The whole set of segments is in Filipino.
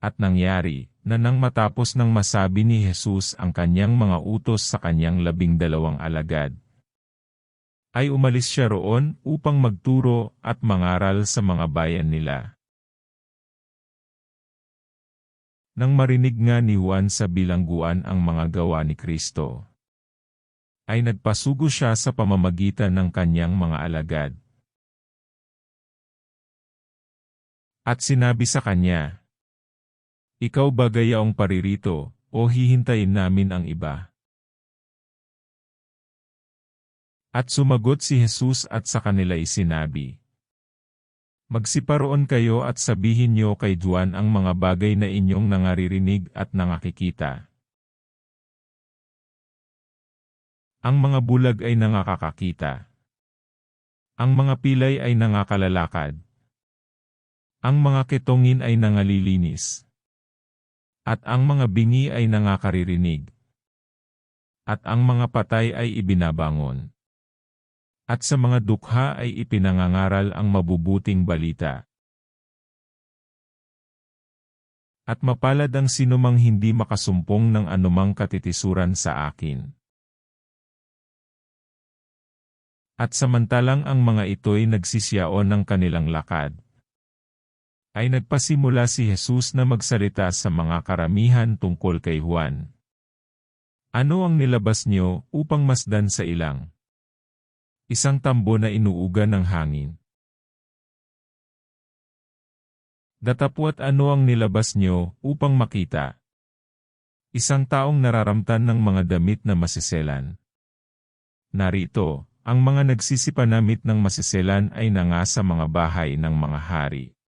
At nangyari, na nang matapos ng masabi ni Jesus ang kanyang mga utos sa kanyang labing dalawang alagad, ay umalis siya roon upang magturo at mangaral sa mga bayan nila. Nang marinig nga ni Juan sa bilangguan ang mga gawa ni Kristo, ay nagpasugo siya sa pamamagitan ng kanyang mga alagad. At sinabi sa kanya, Ikaw ba gayaong paririto, o hihintayin namin ang iba? At sumagot si Jesus at sa kanila isinabi, Magsiparoon kayo at sabihin niyo kay Juan ang mga bagay na inyong nangaririnig at nangakikita. Ang mga bulag ay nangakakakita. Ang mga pilay ay nangakalalakad. Ang mga ketongin ay nangalilinis. At ang mga bingi ay nangakaririnig. At ang mga patay ay ibinabangon at sa mga dukha ay ipinangangaral ang mabubuting balita. At mapalad ang sinumang hindi makasumpong ng anumang katitisuran sa akin. At samantalang ang mga ito'y nagsisiyaon ng kanilang lakad, ay nagpasimula si Jesus na magsalita sa mga karamihan tungkol kay Juan. Ano ang nilabas niyo upang masdan sa ilang? Isang tambo na inuuga ng hangin. Datapwat ano ang nilabas nyo upang makita? Isang taong nararamtan ng mga damit na masiselan. Narito, ang mga nagsisipanamit ng masiselan ay nanga sa mga bahay ng mga hari.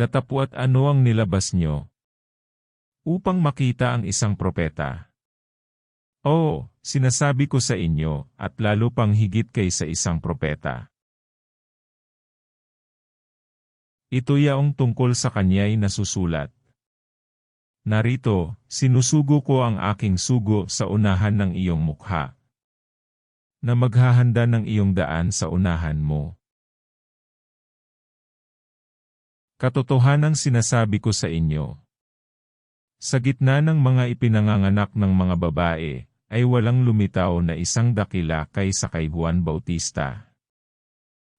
Datapwat ano ang nilabas nyo? Upang makita ang isang propeta. Oo, sinasabi ko sa inyo, at lalo pang higit kay sa isang propeta. Ito yaong tungkol sa kanya'y nasusulat. Narito, sinusugo ko ang aking sugo sa unahan ng iyong mukha. Na maghahanda ng iyong daan sa unahan mo. Katotohanang sinasabi ko sa inyo. Sa gitna ng mga ipinanganganak ng mga babae, ay walang lumitaw na isang dakila kaysa kay Juan Bautista.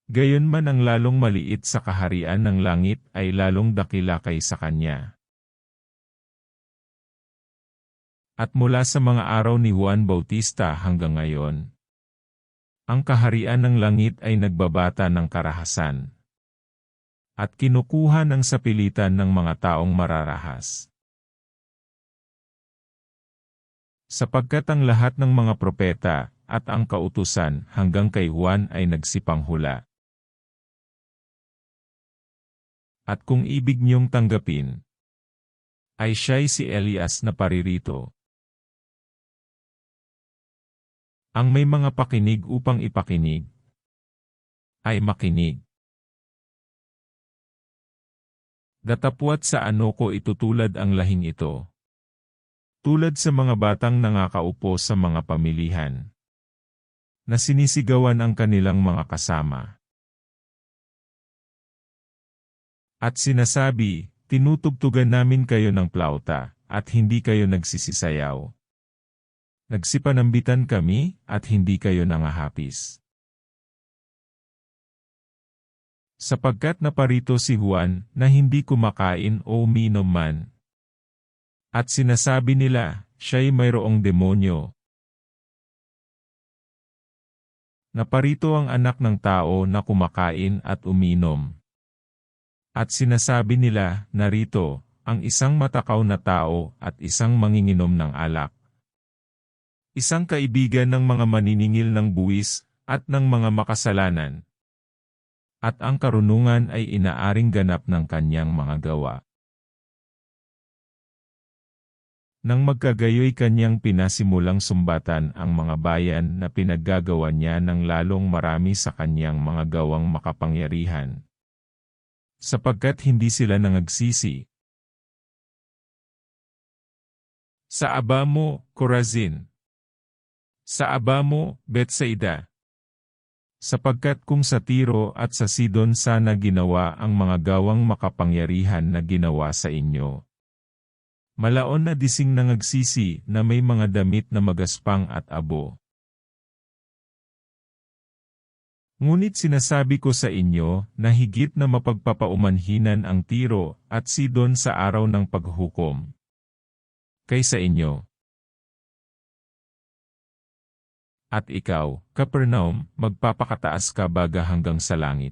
Gayon man ang lalong maliit sa kaharian ng langit ay lalong dakila kaysa kanya. At mula sa mga araw ni Juan Bautista hanggang ngayon, ang kaharian ng langit ay nagbabata ng karahasan at kinukuha ng sapilitan ng mga taong mararahas. sapagkat ang lahat ng mga propeta at ang kautusan hanggang kay Juan ay nagsipanghula. At kung ibig niyong tanggapin, ay siya'y si Elias na paririto. Ang may mga pakinig upang ipakinig, ay makinig. Datapwat sa ano ko itutulad ang lahing ito. Tulad sa mga batang nangakaupo sa mga pamilihan. Na sinisigawan ang kanilang mga kasama. At sinasabi, tinutugtugan namin kayo ng plauta, at hindi kayo nagsisisayaw. Nagsipanambitan kami, at hindi kayo nangahapis. Sapagkat naparito si Juan na hindi kumakain o uminom man, at sinasabi nila, siya'y mayroong demonyo. Naparito ang anak ng tao na kumakain at uminom. At sinasabi nila, narito, ang isang matakaw na tao at isang manginginom ng alak. Isang kaibigan ng mga maniningil ng buwis at ng mga makasalanan. At ang karunungan ay inaaring ganap ng kanyang mga gawa. Nang magkagayoy kanyang pinasimulang sumbatan ang mga bayan na pinaggagawa niya ng lalong marami sa kanyang mga gawang makapangyarihan. Sapagkat hindi sila nangagsisi. Sa aba mo, Corazin. Sa aba mo, Betsaida. Sapagkat kung sa Tiro at sa Sidon sana ginawa ang mga gawang makapangyarihan na ginawa sa inyo. Malaon na dising nangagsisi na may mga damit na magaspang at abo. Ngunit sinasabi ko sa inyo na higit na mapagpapaumanhinan ang Tiro at Sidon sa araw ng paghukom. Kaysa inyo. At ikaw, Capernaum, magpapakataas ka baga hanggang sa langit.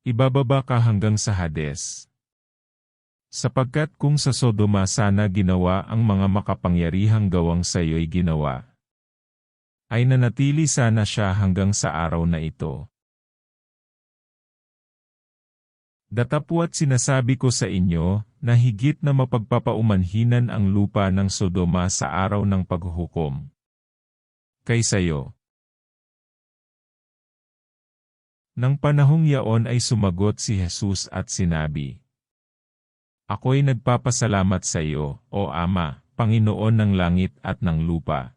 Ibababa ka hanggang sa Hades. Sapagkat kung sa Sodoma sana ginawa ang mga makapangyarihang gawang sa iyo'y ginawa, ay nanatili sana siya hanggang sa araw na ito. Datapwat sinasabi ko sa inyo na higit na mapagpapaumanhinan ang lupa ng Sodoma sa araw ng paghuhukom. Kaysa. Nang panahong yaon ay sumagot si Jesus at sinabi, Ako'y nagpapasalamat sa iyo, O Ama, Panginoon ng langit at ng lupa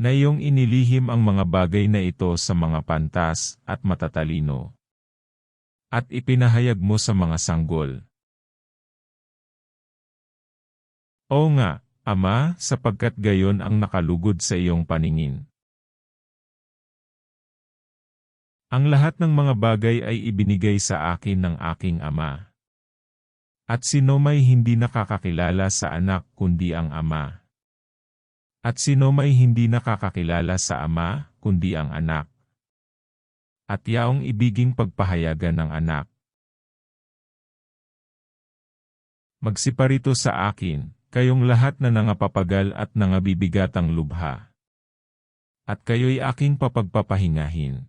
na iyong inilihim ang mga bagay na ito sa mga pantas at matatalino. At ipinahayag mo sa mga sanggol. O nga, Ama, sapagkat gayon ang nakalugod sa iyong paningin. Ang lahat ng mga bagay ay ibinigay sa akin ng aking Ama. At sino may hindi nakakakilala sa anak kundi ang Ama at sino may hindi nakakakilala sa ama, kundi ang anak. At yaong ibiging pagpahayagan ng anak. Magsiparito sa akin, kayong lahat na nangapapagal at nangabibigatang lubha. At kayo'y aking papagpapahingahin.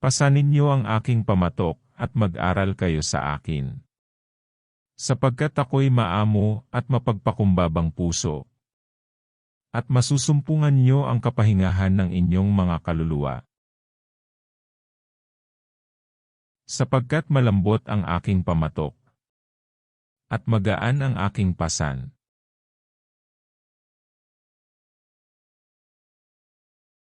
Pasanin niyo ang aking pamatok, at mag-aral kayo sa akin sapagkat ako'y maamo at mapagpakumbabang puso. At masusumpungan niyo ang kapahingahan ng inyong mga kaluluwa. Sapagkat malambot ang aking pamatok. At magaan ang aking pasan.